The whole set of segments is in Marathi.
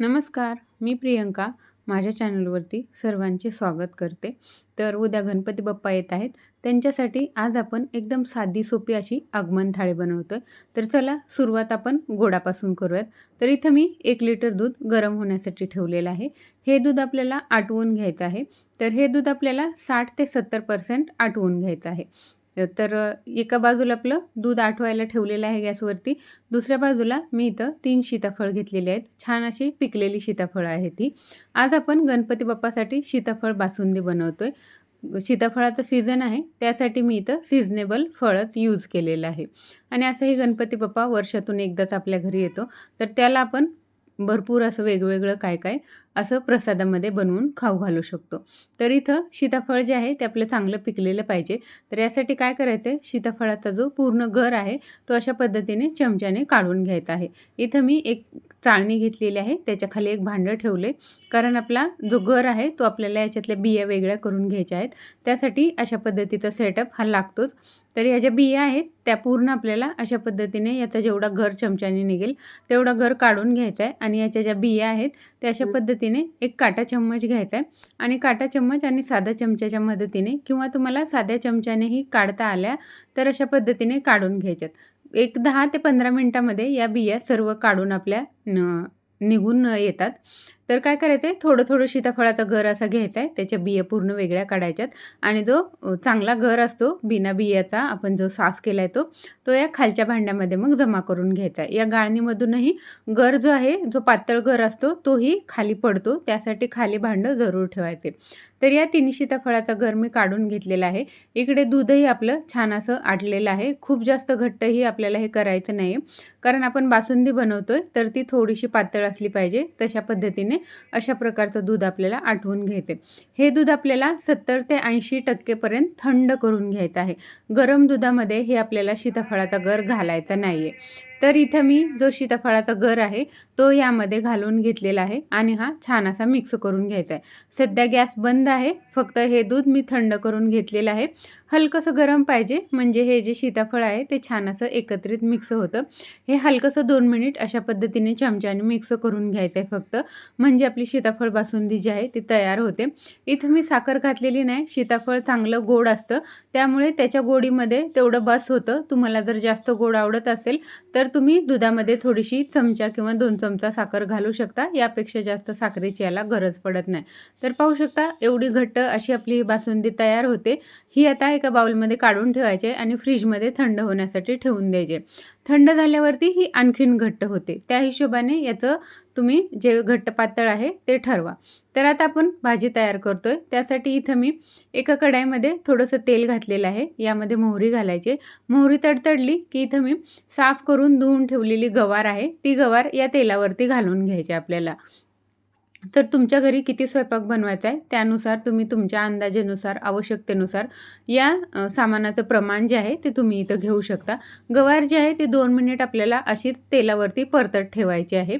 नमस्कार मी प्रियंका. माझ्या चॅनलवरती सर्वांचे स्वागत करते. तर उद्या गणपती बाप्पा येत आहेत. त्यांच्यासाठी आज आपण एकदम साधी सोपी अशी आगमन थाळी बनवतो आहे तर चला सुरुवात आपण गोडापासून करूयात. तर इथं मी एक लिटर दूध गरम होण्यासाठी ठेवलेलं आहे. हे दूध आपल्याला आटवून घ्यायचं आहे. तर हे दूध आपल्याला साठ ते सत्तर पर्सेंट आटवून घ्यायचं आहे. तर एका बाजूला आपलं दूध आठवायला ठेवलेलं आहे गॅसवरती. दुसऱ्या बाजूला मी इथं तीन सीताफळ घेतलेले आहेत. छान अशी पिकलेली सीताफळं आहे ती आज आपण गणपती बाप्पासाठी सीताफळ बासुंदी बनवतो आहे सीताफळाचं सीझन आहे. त्यासाठी मी इथं सिजनेबल फळच यूज केलेलं आहे. आणि असंही गणपती बाप्पा वर्षातून एकदाच आपल्या घरी येतो. तर त्याला आपण भरपूर असं वेगवेगळं काय काय असं प्रसादामध्ये बनवून खाऊ घालू शकतो. तर इथं सीताफळ जे आहे ते आपलं चांगलं पिकलेलं पाहिजे. तर यासाठी काय करायचं आहे? सीताफळाचा जो पूर्ण घर आहे तो अशा पद्धतीने चमच्याने काढून घ्यायचा आहे. इथं मी एक चाळणी घेतलेली आहे त्याच्याखाली एक भांडं ठेवले. कारण आपला जो घर आहे तो आपल्याला याच्यातल्या बिया वेगळ्या करून घ्यायच्या आहेत. त्यासाठी अशा पद्धतीचा सेटअप हा लागतोच. तर ह्या ज्या बिया आहेत त्या पूर्ण आपल्याला अशा पद्धतीने याचा जेवढा घर चमच्याने निघेल तेवढा घर काढून घ्यायचा आहे. आणि याच्या ज्या बिया आहेत त्या अशा पद्धतीने एक काटा चम्मच घ्यायचा आहे. आणि काटा चम्मच आणि साधा चमच्याच्या मदतीने किंवा तुम्हाला साध्या चमच्यानेही काढता आल्या तर अशा पद्धतीने काढून घ्यायच्यात एक दहा ते पंधरा मिनटामध्ये या बिया सर्व काढून आपल्या निघून येतात. तर काय करायचं आहे थोडं थोडं सीताफळाचा घर असा घ्यायचा आहे त्याच्या बिया पूर्ण वेगळ्या काढायच्यात. आणि जो चांगला घर असतो बिना बियाचा आपण जो साफ केला आहे तो तो या खालच्या भांड्यामध्ये मग जमा करून घ्यायचा. आहे या गाळणीमधूनही घर जो आहे जो पातळ घर असतो तोही खाली पडतो. त्यासाठी खाली भांडं जरूर ठेवायचे. तर या तिन्ही सीताफळाचा घर मी काढून घेतलेला आहे. इकडे दूधही आपलं छान असं आटलेलं आहे. खूप जास्त घट्टही आपल्याला हे करायचं नाही कारण आपण बासुंदी बनवतोय तर ती थोडीशी पातळ असली पाहिजे. तशा पद्धतीने अशा प्रकारचं दूध आपल्याला आठवून घ्यायचे हे दूध आपल्याला सत्तर ते ऐंशी टक्केपर्यंत थंड करून घ्यायचं आहे. गरम दुधामध्ये हे आपल्याला सीताफळाचा गर घालायचा नाही आहे तर इथं मी जो सीताफळाचा गर आहे तो यामध्ये घालून घेतलेला आहे आणि हा छान असा मिक्स करून घ्यायचा आहे. सध्या गॅस बंद आहे फक्त हे दूध मी थंड करून घेतलेलं आहे. हलकंसं गरम पाहिजे. म्हणजे हे जे सीताफळ आहे ते छान असं एकत्रित मिक्स होतं. हे हलकंसं दोन मिनिट अशा पद्धतीने चमच्याने मिक्स करून घ्यायचं आहे फक्त. म्हणजे आपली सीताफळ बासुंदी जी आहे ती तयार होते. इथं मी साखर घातलेली नाही. सीताफळ चांगलं गोड असतं. त्यामुळे त्याच्या गोडीमध्ये तेवढं बस होतं. तुम्हाला जर जास्त गोड आवडत असेल तर तुम्ही दुधामध्ये थोडीशी चमचा किंवा दोन चमचा साखर घालू शकता. यापेक्षा जास्त साखरेची याला गरज पडत नाही. तर पाहू शकता एवढी घट्ट अशी आपली ही बासुंदी तयार होते. ही आता एका बाउलमध्ये काढून ठेवायचे आणि फ्रीजमध्ये थंड होण्यासाठी ठेवून द्यायचे. थंड झाल्यावरती ही आणखीन घट्ट होते. त्या हिशोबाने याचं तुम्ही जे घट्ट पातळ आहे ते ठरवा. तर आता आपण भाजी तयार करतो आहे त्यासाठी इथं मी एका कढाईमध्ये थोडंसं तेल घातलेलं आहे. यामध्ये मोहरी घालायचे. मोहरी तडतडली की इथं मी साफ करून धुवून ठेवलेली गवार आहे. ती गवार या तेलावरती घालून घ्यायची आपल्याला. तर तुमच्या घरी किती स्वयंपाक बनवायचा आहे? त्यानुसार तुम्ही तुमच्या अंदाजेनुसार आवश्यकतेनुसार या सामानाचं प्रमाण जे आहे ते तुम्ही इथं घेऊ शकता. गवार जी आहे ती दोन मिनिट आपल्याला अशीच तेलावरती परतत ठेवायची आहे.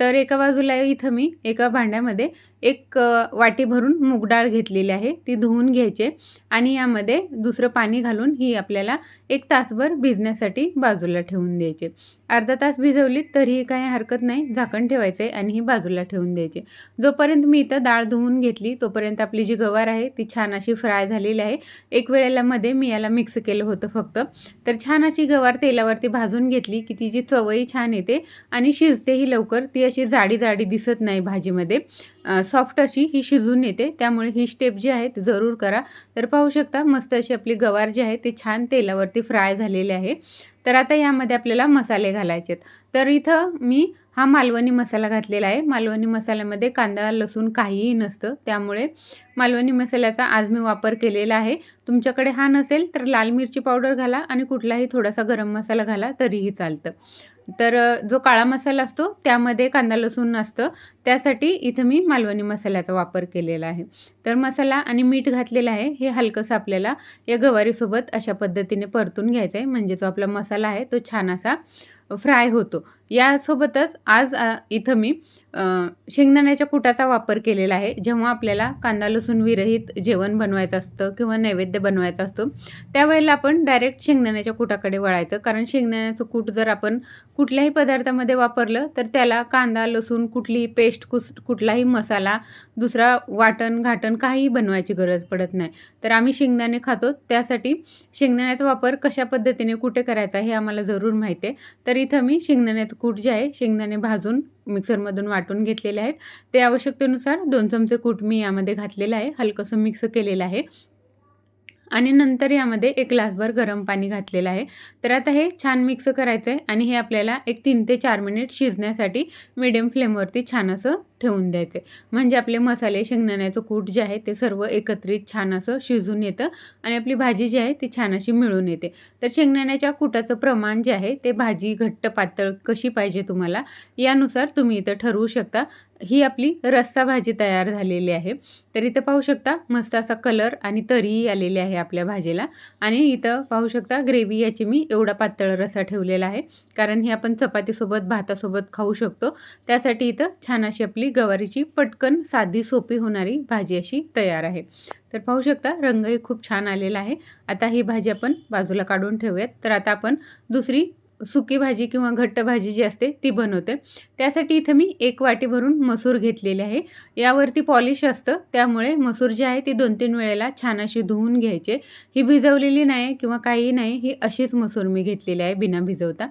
तर एका बाजूला इथं मी एका भांड्यामध्ये एक वाटी भरून मूगडाळ घेतलेली आहे ती धुवून घ्यायचे आणि यामध्ये दुसरं पाणी घालून ही आपल्याला एक तासभर भिजण्यासाठी बाजूला ठेवून द्यायचे. अर्धा तास भिजवली तरीही काही हरकत नाही झाकण ठेवायचं आहे आणि ही बाजूला ठेवून द्यायचे. जोपर्यंत मी इथं डाळ धुवून घेतली तोपर्यंत आपली जी गवार आहे ती छान अशी फ्राय झालेली आहे. एक वेळेला मध्ये मी याला मिक्स केलं होतं फक्त. तर छान अशी गवार तेलावरती भाजून घेतली की तिची चवही छान येते आणि शिजतेही लवकर ती अशी जाडी जाडी दिसत नाही भाजीमध्ये. सॉफ्ट अशी ही शिजून येते. त्यामुळे ही स्टेप जी आहे ती जरूर करा. तर पाहू शकता मस्त अशी आपली गवार जी आहे ती छान तेलावरती फ्राय झालेली आहे. तर आता यामध्ये आपल्याला मसाले घालायचे आहेत तर इथं मी हा मालवणी मसाला घातलेला आहे. मालवणी मसाल्यामध्ये कांदा लसूण काहीही नसतं. त्यामुळे मालवणी मसाल्याचा आज मी वापर केलेला आहे. तुमच्याकडे हा नसेल तर लाल मिरची पावडर घाला आणि कुठलाही थोडासा गरम मसाला घाला तरीही चालतं. तर जो काळा मसाला असतो त्यामध्ये कांदा लसूण असतं. त्यासाठी इथं मी मालवणी मसाल्याचा वापर केलेला आहे. तर मसाला आणि मीठ घातलेलं आहे हे हलकंसं आपल्याला या गवारीसोबत अशा पद्धतीने परतून घ्यायचं आहे म्हणजे जो आपला मसाला आहे तो छान असा फ्राय होतो. यासोबतच आज इथं मी शेंगदाण्याच्या कुटाचा वापर केलेला आहे. जेव्हा आपल्याला कांदा लसूण विरहित जेवण बनवायचं असतं किंवा नैवेद्य बनवायचा असतो त्यावेळेला आपण डायरेक्ट शेंगदाण्याच्या कुटाकडे वळायचं. कारण शेंगदाण्याचं कूट जर आपण कुठल्याही पदार्थामध्ये वापरलं तर त्याला कांदा लसूण कुठलीही पेस्ट कुस कुठलाही मसाला दुसरा वाटण घाटण काहीही बनवायची गरज पडत नाही. तर आम्ही शेंगदाणे खातो. त्यासाठी शेंगदाण्याचा वापर कशा पद्धतीने कुठे करायचा हे आम्हाला जरूर माहिती आहे. तर इथं मी शेंगदाण्याचं कूट जे आहे शेंगदाणे भाजून मिक्सरमधून वाटून घेतलेले आहेत. ते आवश्यकतेनुसार दोन चमचे कूट मी यामध्ये घातलेलं आहे. हलकंसं मिक्स केलेलं आहे. आणि नंतर यामध्ये एक ग्लासभर गरम पाणी घातलेलं आहे. तर आता हे छान मिक्स करायचं आहे आणि हे आपल्याला एक तीन ते चार मिनिट शिजण्यासाठी मिडियम फ्लेमवरती छान असं ठेवून द्यायचे. म्हणजे आपले मसाले शेंगदाण्याचं कूट जे आहे ते सर्व एकत्रित छान असं शिजून येतं आणि आपली भाजी जी आहे ती छान अशी मिळून येते. तर शेंगदाण्याच्या कुटाचं प्रमाण जे आहे ते भाजी घट्ट पातळ कशी पाहिजे तुम्हाला यानुसार तुम्ही इथं ठरवू शकता. ही आपली रस्सा भाजी तयार झालेली आहे. तर इथं पाहू शकता मस्त असा कलर आणि तरीही आलेली आहे आपल्या भाजीला. आणि इथं पाहू शकता ग्रेव्ही याची मी एवढा पातळ रस्सा ठेवलेला आहे. कारण ही आपण चपातीसोबत भातासोबत खाऊ शकतो. त्यासाठी इथं छान अशी आपली गवारीची पटकन साधी सोपी होणारी भाजी अशी तयार आहे. तर पाहू शकता रंगही खूप छान आलेला आहे. आता ही भाजी आपण बाजूला काढून ठेवूयात. तर आता आपण दुसरी सुकी भाजी किंवा घट्ट भाजी जी असते ती बनवते त्यासाठी इथं मी एक वाटी भरून मसूर घेतलेली आहे. यावरती पॉलिश असतं त्यामुळे मसूर जी आहे ती दोन तीन वेळेला छान अशी धुवून घ्यायचे. ही भिजवलेली नाही किंवा काही नाही ही अशीच मसूर मी घेतलेली आहे बिना भिजवता.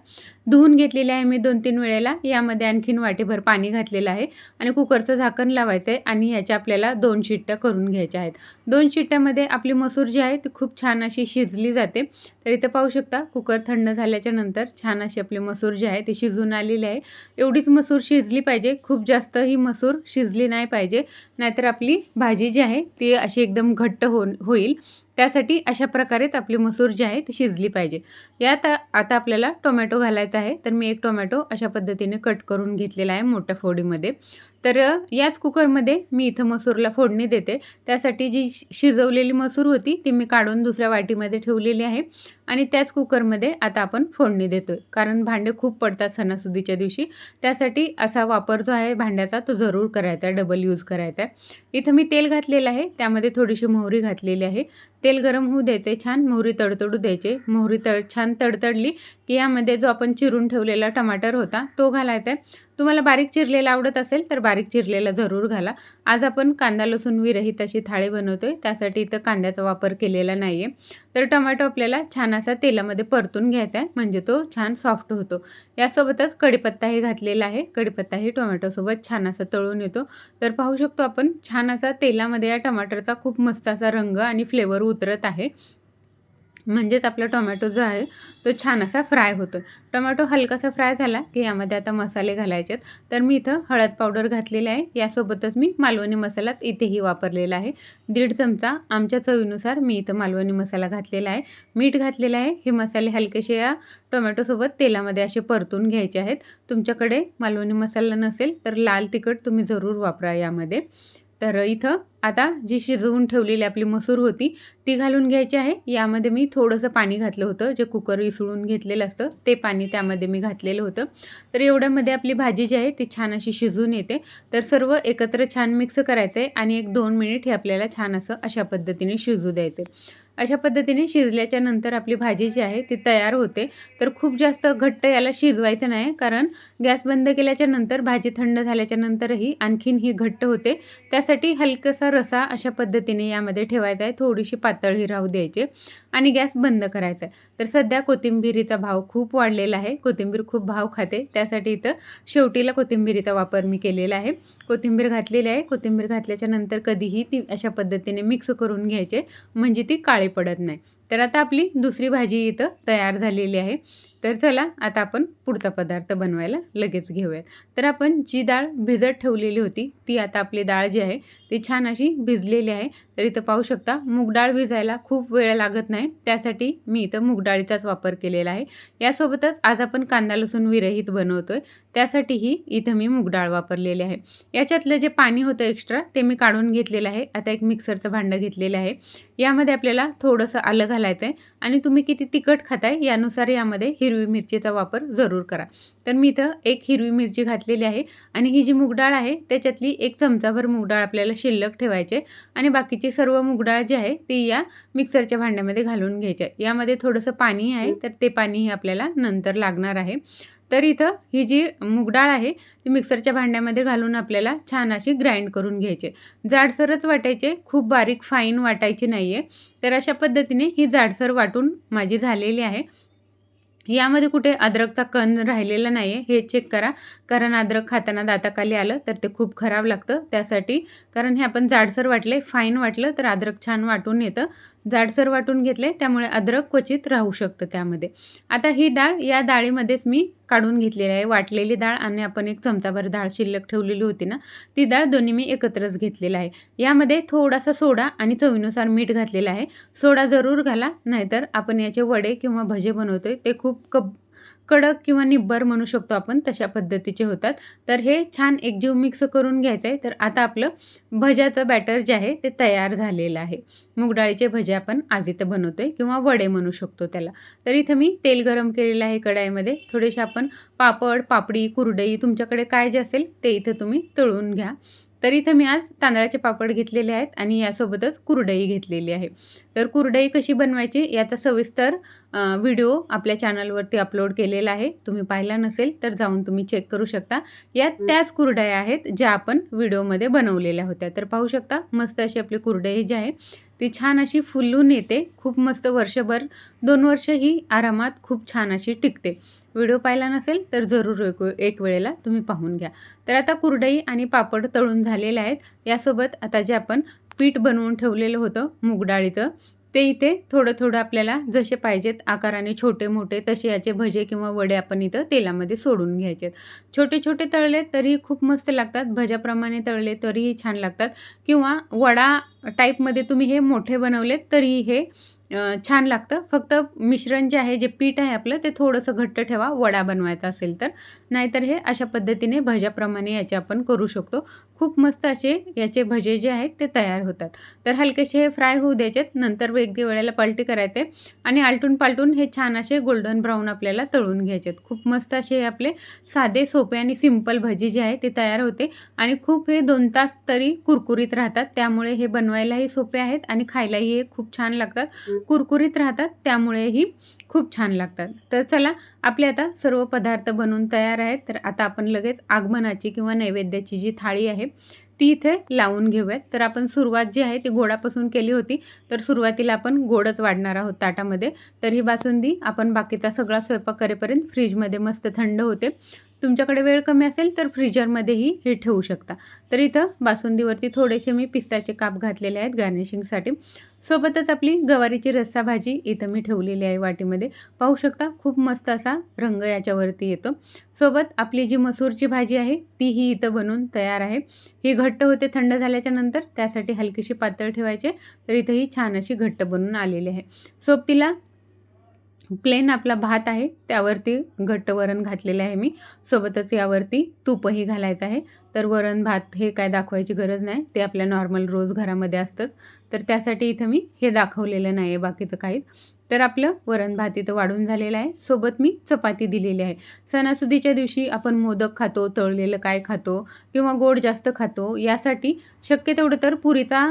धुवून घेतलेले आहे मी दोन तीन वेळेला. यामध्ये आणखीन वाटीभर पाणी घातलेलं आहे आणि कुकरचं झाकण लावायचं आहे आणि याच्या आपल्याला दोन शिट्ट्या करून घ्यायच्या आहेत. दोन शिट्ट्यामध्ये आपली मसूर जी आहे ती खूप छान अशी शिजली जाते. तर इथं पाहू शकता कुकर थंड झाल्याच्यानंतर छान अशी आपली मसूर जी आहे ती शिजून आलेली आहे. एवढीच मसूर शिजली पाहिजे खूप जास्त ही मसूर शिजली नाही पाहिजे. नाहीतर आपली भाजी जी आहे ती अशी एकदम घट्ट हो होईल. त्यासाठी अशा प्रकारेच आपली मसूर जी आहे ती शिजली पाहिजे. यात आता आपल्याला टोमॅटो घालायचा आहे. तर मी एक टोमॅटो अशा पद्धतीने कट करून घेतलेला आहे मोठ्या फोडीमध्ये. तर याच कुकरमध्ये मी इथं मसूरला फोडणी देते. त्यासाठी जी शिजवलेली मसूर होती ती मी काढून दुसऱ्या वाटीमध्ये ठेवलेली आहे. आणि त्याच कुकरमध्ये आता आपण फोडणी देतो आहे कारण भांडे खूप पडतात सणासुदीच्या दिवशी. त्यासाठी असा वापर जो आहे भांड्याचा तो जरूर करायचा आहे. डबल यूज करायचा आहे. इथं मी तेल घातलेलं आहे. त्यामध्ये थोडीशी मोहरी घातलेली आहे. तेल गरम होऊ द्यायचे छान. मोहरी तडतडू द्यायचे. मोहरी तड छान तडतडली की यामध्ये जो आपण चिरून ठेवलेला टमाटर होता तो घालायचा आहे. तुम्हाला बारीक चिरलेला आवडत असेल तर बारीक चिरलेला जरूर घाला. आज आपण कांदा लसूण विरहित अशी थाळी बनवतो आहे त्यासाठी इथं कांद्याचा वापर केलेला नाही आहे तर टोमॅटो आपल्याला छान असा तेलामध्ये परतून घ्यायचा आहे म्हणजे तो छान सॉफ्ट होतो. यासोबतच कढीपत्ताही घातलेला आहे. कढीपत्ताही टोमॅटोसोबत छान असा तळून येतो. तर पाहू शकतो आपण छान असा तेलामध्ये या टमाटरचा खूप मस्त असा रंग आणि फ्लेवर उतरत आहे. म्हणजेच आपला टोमॅटो जो आहे तो छान असा फ्राय होतो टोमॅटो हलकासा फ्राय झाला की यामध्ये आता मसाले घालायचे आहेत तर मी इथं हळद पावडर घातलेली आहे. यासोबतच मी मालवणी मसालाच इथेही वापरलेला आहे. दीड चमचा आमच्या चवीनुसार मी इथं मालवणी मसाला घातलेला आहे. मीठ घातलेलं आहे. हे मसाले हलकेसे या टोमॅटोसोबत तेलामध्ये असे परतून घ्यायचे आहेत. तुमच्याकडे मालवणी मसाला नसेल तर लाल तिखट तुम्ही जरूर वापरा यामध्ये. तर इथं आता जी शिजवून ठेवलेली आपली मसूर होती ती घालून घ्यायची आहे. यामध्ये मी थोडंसं पाणी घातलं होतं. जे कुकर विसळून घेतलेलं असतं ते पाणी त्यामध्ये मी घातलेलं होतं. तर एवढ्यामध्ये आपली भाजी जी आहे ती छान अशी शिजून येते. तर सर्व एकत्र छान मिक्स करायचं आहे आणि एक दोन मिनिट हे आपल्याला छान असं अशा पद्धतीने शिजू द्यायचं अशा पद्धतीने शिजल्याच्या नंतर आपली भाजी जी आहे ती तयार होते. तर खूप जास्त घट्ट याला शिजवायचं नाही कारण गॅस बंद केल्याच्यानंतर भाजी थंड झाल्याच्या नंतरही आणखीन ही घट्ट होते. त्यासाठी हलकसा रसा अशा पद्धतीने यामध्ये ठेवायचा आहे. थोडीशी पातळी राहू द्यायची आणि गॅस बंद करायचा आहे. तर सध्या कोथिंबिरीचा भाव खूप वाढलेला आहे. कोथिंबीर खूप भाव खाते. त्यासाठी इथं शेवटीला कोथिंबिरीचा वापर मी केलेला आहे. कोथिंबीर घातलेली आहे. कोथिंबीर घातल्याच्या नंतर कधीही ती अशा पद्धतीने मिक्स करून घ्यायचे. म्हणजे ती काळी पडत नाही. तर आता आपली दुसरी भाजी इथं तयार झालेली आहे. तर चला आता आपण पुढचा पदार्थ बनवायला लगेच घेऊयात. तर आपण जी डाळ भिजत ठेवलेली होती ती आता आपली डाळ जी आहे ती छान अशी भिजलेली आहे. तर इथं पाहू शकता मूग डाळ भिजायला खूप वेळ लागत नाही. त्यासाठी मी इथं मूग डाळीचाच वापर केलेला आहे. यासोबतच आज आपण कांदा लसूण विरहित बनवतो आहे त्यासाठीही इथं मी मूग डाळ वापरलेली आहे. याच्यातलं जे पाणी होतं एक्स्ट्रा ते मी काढून घेतलेलं आहे. आता एक मिक्सरचं भांडं घेतलेलं आहे. यामध्ये आपल्याला थोडंसं आलं घालायचं आहे. आणि तुम्ही किती तिखट खाताय यानुसार यामध्ये हिरवी मिरचीचा वापर जरूर करा. तर मी इथं एक हिरवी मिरची घातलेली आहे. आणि ही जी मुगडाळ आहे त्याच्यातली एक चमचाभर मुगडाळ आपल्याला शिल्लक ठेवायचे आणि बाकीची सर्व मुगडाळ जी आहे ती या मिक्सरच्या भांड्यामध्ये घालून घ्यायची आहे. यामध्ये थोडंसं पाणी आहे तर ते पाणीही आपल्याला नंतर लागणार आहे. तर इथं ही जी मुगडाळ आहे ती मिक्सरच्या भांड्यामध्ये घालून आपल्याला छान अशी ग्राइंड करून घ्यायचे. जाडसरच वाटायचे खूप बारीक फाईन वाटायचे नाही आहे तर अशा पद्धतीने ही जाडसर वाटून माझी झालेली आहे. यामध्ये कुठे अद्रकचा कण राहिलेला नाही आहे हे चेक करा. कारण अद्रक खाताना दाताखाली आलं तर ते खूप खराब लागतं त्यासाठी. कारण हे आपण जाडसर वाटले फाईन वाटलं तर अद्रक छान वाटून येतं. जाडसर वाटून घेतले त्यामुळे अद्रक क्वचित राहू शकतं त्यामध्ये. आता ही डाळ या डाळीमध्येच मी काढून घेतलेली आहे. वाटलेली डाळ आणि आपण एक चमचाभर डाळ शिल्लक ठेवलेली होती ना ती डाळ दोन्ही मी एकत्रच घेतलेला आहे. यामध्ये थोडासा सोडा आणि चवीनुसार मीठ घातलेलं आहे. सोडा जरूर घाला नाहीतर आपण याचे वडे किंवा भजे बनवतोय ते खूप कप कडक किंवा निब्बर म्हणू शकतो आपण तशा पद्धतीचे होतात. तर हे छान एकजीव मिक्स करून घ्यायचं आहे तर आता आपलं भज्याचं बॅटर जे आहे ते तयार झालेलं आहे. मुगडाळीचे भजे आपण आज इथं बनवतो आहे किंवा वडे म्हणू शकतो त्याला. तर इथं मी तेल गरम केलेलं आहे कढाईमध्ये. थोडेसे आपण पापड पापडी कुरडई तुमच्याकडे काय जे असेल ते इथं तुम्ही तळून घ्या. तर इथं मी आज तांदळाचे पापड घेतलेले आहेत आणि यासोबतच कुरडई घेतलेली आहे. तर कुरडई कशी बनवायची याचा सविस्तर व्हिडिओ आपल्या चॅनलवरती अपलोड केलेला आहे. तुम्ही पाहिला नसेल तर जाऊन तुम्ही चेक करू शकता. यात त्याच कुरडया आहेत ज्या आपण व्हिडिओमध्ये बनवलेल्या होत्या. तर पाहू शकता मस्त अशी आपली कुरडई जी आहे ती छान अशी फुलून येते. खूप मस्त वर्षभर दोन वर्ष ही आरामात खूप छान अशी टिकते. व्हिडिओ पाहिला नसेल तर जरूर एक एक वेळेला तुम्ही पाहून घ्या. तर आता कुरडई आणि पापड तळून झालेले आहेत. यासोबत आता जे आपण पीठ बनवून ठेवलेलं होतं मुगडाळीचं ते इथे थोडं थोडं आपल्याला जसे पाहिजेत आकाराने छोटे मोठे तसे याचे भजे किंवा वडे आपण इथं तेलामध्ये सोडून घ्यायचे छोटे छोटे तळले तरीही खूप मस्त लागतात. भज्याप्रमाणे तळले तरीही छान लागतात. किंवा वडा टाईपमध्ये तुम्ही हे मोठे बनवलेत तरी हे छान लागतं. फक्त मिश्रण जे आहे जे पीठ आहे आपलं ते थोडंसं घट्ट ठेवा वडा बनवायचा असेल तर. नाहीतर हे अशा पद्धतीने भज्याप्रमाणे याचे आपण करू शकतो. खूप मस्त असे याचे भजे जे आहेत ते तयार होतात. तर हलकेसे हे फ्राय होऊ द्यायचेत. नंतर वेगळी वेळेला पलटी करायचे. आणि आलटून पालटून हे छान असे गोल्डन ब्राऊन आपल्याला तळून घ्यायचेत. खूप मस्त असे हे आपले साधे सोपे आणि सिंपल भजी जे आहे ते तयार होते. आणि खूप हे दोन तास तरी कुरकुरीत राहतात. त्यामुळे हे बनव बनवायलाही सोपे आहेत आणि खायलाही हे खूप छान लागतात. कुरकुरीत राहतात त्यामुळेही खूप छान लागतात. तर चला आपले आता सर्व पदार्थ बनवून तयार आहेत. तर आता आपण लगेच आगमनाची किंवा नैवेद्याची जी थाळी आहे ती इथे लावून घेऊयात. तर आपण सुरुवात जी आहे ती गोडापासून केली होती. तर सुरुवातीला आपण गोडच वाढणार आहोत ताटामध्ये. तर ही बासुंदी आपण बाकीचा सगळा स्वयंपाक करेपर्यंत फ्रीजमध्ये मस्त थंड होते. तुमच्याकडे वेळ कमी असेल तर फ्रीजरमध्येही हे ठेवू शकता. तर इथं बासुंदीवरती थोडेसे मी पिस्ताचे काप घातलेले आहेत गार्निशिंगसाठी सोबतच आपली गवारीची रस्सा भाजी इथं मी ठेवलेली आहे वाटीमध्ये. पाहू शकता खूप मस्त असा रंग याच्यावरती येतो. सोबत आपली जी मसूरची भाजी आहे तीही इथं बनवून तयार आहे. ही घट्ट होते थंड झाल्याच्यानंतर त्यासाठी हलकीशी पातळ ठेवायचे. तर इथं ही छान अशी घट्ट बनून आलेली आहे. सोबतीला प्लेन आपला भात आहे त्यावरती घट्ट वरण घातलेलं आहे मी. सोबतच यावरती तूपही घालायचं आहे. तर वरण भात हे काय दाखवायची गरज नाही. ते आपल्या नॉर्मल रोज घरामध्ये असतंच. तर त्यासाठी इथं मी हे दाखवलेलं नाही आहे बाकीचं काहीच. तर आपलं वरण भात इथं वाढून झालेलं आहे. सोबत मी चपाती दिलेली आहे. सणासुदीच्या दिवशी आपण मोदक खातो तळलेलं काय खातो किंवा गोड जास्त खातो यासाठी शक्य तेवढं तर पुरीचा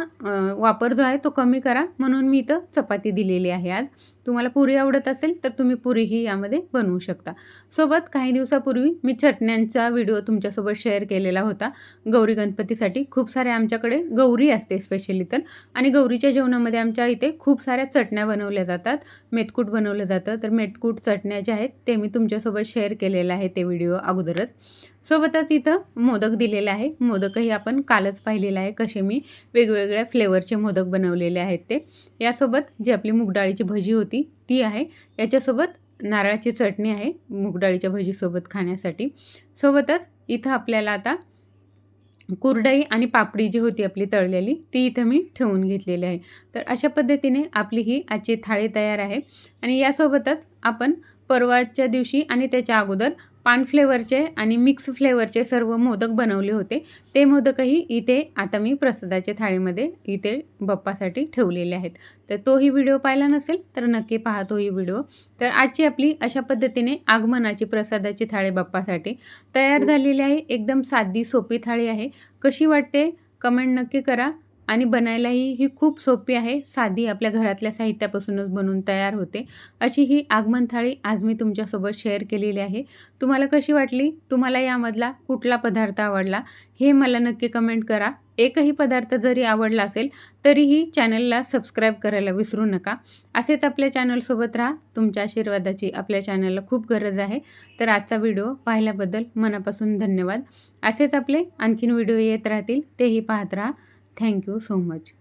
वापर जो आहे तो कमी करा. म्हणून मी इथं चपाती दिलेली आहे आज. तुम्हाला पुरी आवडत असेल तर तुम्ही पुरीही यामध्ये बनवू शकता. सोबत काही दिवसापूर्वी मी चटण्यांचा व्हिडिओ तुमच्यासोबत शेअर केलेला होता. गौरी गणपतीसाठी खूप साऱ्या आमच्याकडे गौरी असते स्पेशली तर. आणि गौरीच्या जेवणामध्ये आमच्या इथे खूप साऱ्या चटण्या बनवल्या जातात. मेतकूट बनवलं जातं. तर मेतकूट चटण्या ज्या आहेत ते मी तुमच्यासोबत शेअर केलेलं आहे ते व्हिडिओ अगोदरच. सोबतच इथं मोदक दिलेले आहे मोदकही आपण कालच पाहिलेलं आहे. कसे मी वेगवेगळ्या फ्लेवरचे मोदक बनवलेले आहेत ते. यासोबत जी आपली मुगडाळीची भजी होती ती आहे. याच्यासोबत नारळाची चटणी आहे मुगडाळीच्या भजीसोबत खाण्यासाठी. सोबतच इथं आपल्याला आता कुरडई आणि पापडी जी होती आपली तळलेली ती इथं मी ठेवून घेतलेली आहे. तर अशा पद्धतीने आपली ही आजची थाळी तयार आहे. आणि यासोबतच आपण परवाच्या दिवशी आणि त्याच्या अगोदर पान फ्लेवरचे आणि मिक्स फ्लेवरचे सर्व मोदक बनवले होते. ते मोदकही इथे आता मी प्रसादाच्या थाळीमध्ये इथे बप्पासाठी ठेवलेले आहेत. तर तोही व्हिडिओ पाहिला नसेल तर नक्की पहा तोही व्हिडिओ. तर आजची आपली अशा पद्धतीने आगमनाची प्रसादाची थाळी बाप्पासाठी तयार झालेली आहे. एकदम साधी सोपी थाळी आहे. कशी वाटते? कमेंट नक्की करा. आणि बनायलाही ही खूप सोपी आहे. साधी आपल्या घरातल्या साहित्यापासूनच बनवून तयार होते. अशी ही आगमन थाळी आज मी तुमच्यासोबत शेअर केलेली आहे. तुम्हाला कशी वाटली? तुम्हाला यामधला कुठला पदार्थ आवडला? हे मला नक्की कमेंट करा. एकही पदार्थ जरी आवडला असेल तरीही चॅनलला सबस्क्राईब करायला विसरू नका. असेच आपल्या चॅनलसोबत राहा. तुमच्या आशीर्वादाची आपल्या चॅनलला खूप गरज आहे. तर आजचा व्हिडिओ पाहिल्याबद्दल मनापासून धन्यवाद. असेच आपले आणखीन व्हिडिओ येत राहतील. तेही पाहत राहा. Thank you so much